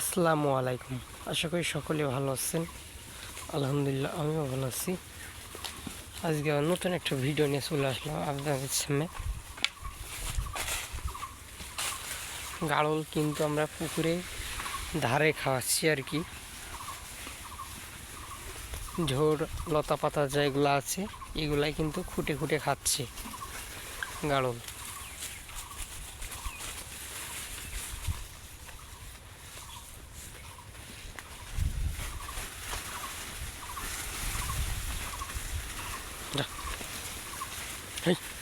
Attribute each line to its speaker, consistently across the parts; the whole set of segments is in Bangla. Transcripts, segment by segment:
Speaker 1: আসসালামু আলাইকুম। আশা করি সকলে ভালো আছেন। আলহামদুলিল্লাহ, আমিও ভালো আছি। আজকে নতুন একটা ভিডিও নিয়ে চলে আসলাম আপনাদের সামনে। গাড়ল কিন্তু আমরা পুকুরে ধারে খাওয়াচ্ছি আর কি। ঝোড় লতা পাতা যেগুলো আছে, এগুলাই কিন্তু খুঁটে খুঁটে খাচ্ছে গাড়ল। Okay.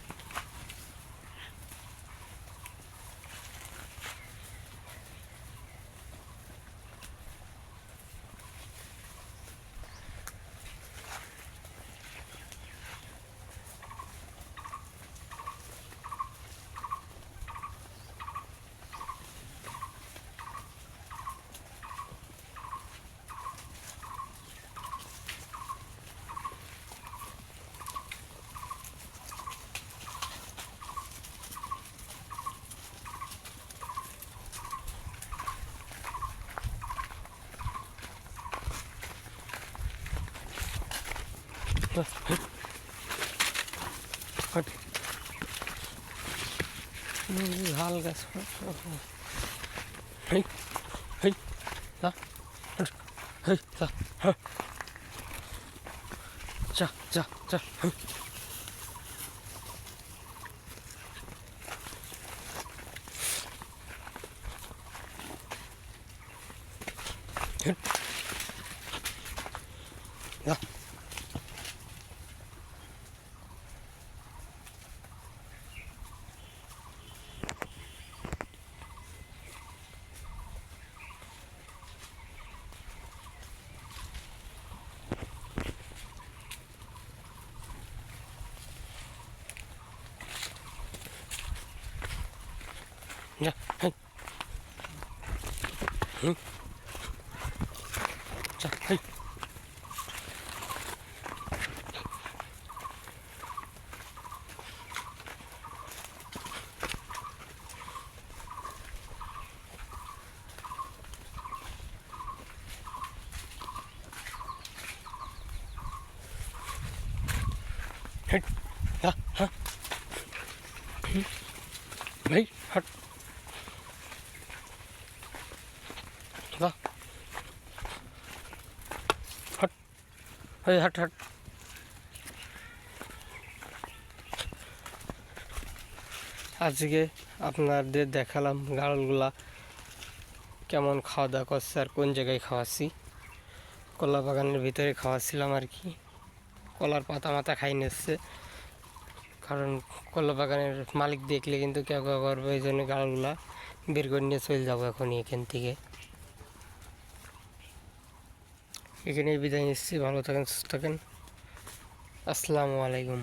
Speaker 1: ঝাল গাছ হেই হেই যা হট হেই যা হ্যাঁ যা যা যা হেই হেট 자, 헤이. 헷, 야, 하, 히, 레이, 핫. যা হট। এই হট আজকে আপনাদের দেখালাম গাড়লগুলা কেমন খাওয়া দাওয়া করছে আর কোন জায়গায় খাওয়াচ্ছি। কলা বাগানের ভিতরে খাওয়াচ্ছিলাম আর কি। কলার পাতা মাথা খাই নিচ্ছে। কারণ কলা বাগানের মালিক দেখলে কিন্তু কেউ কেউ করবে, এই জন্য গাড়লগুলা বের করে নিয়ে চলে যাব এখনই এখান থেকে। এখানে বিদায় নিচ্ছি। ভালো থাকেন সুস্থ থাকেন। আসসালামু আলাইকুম।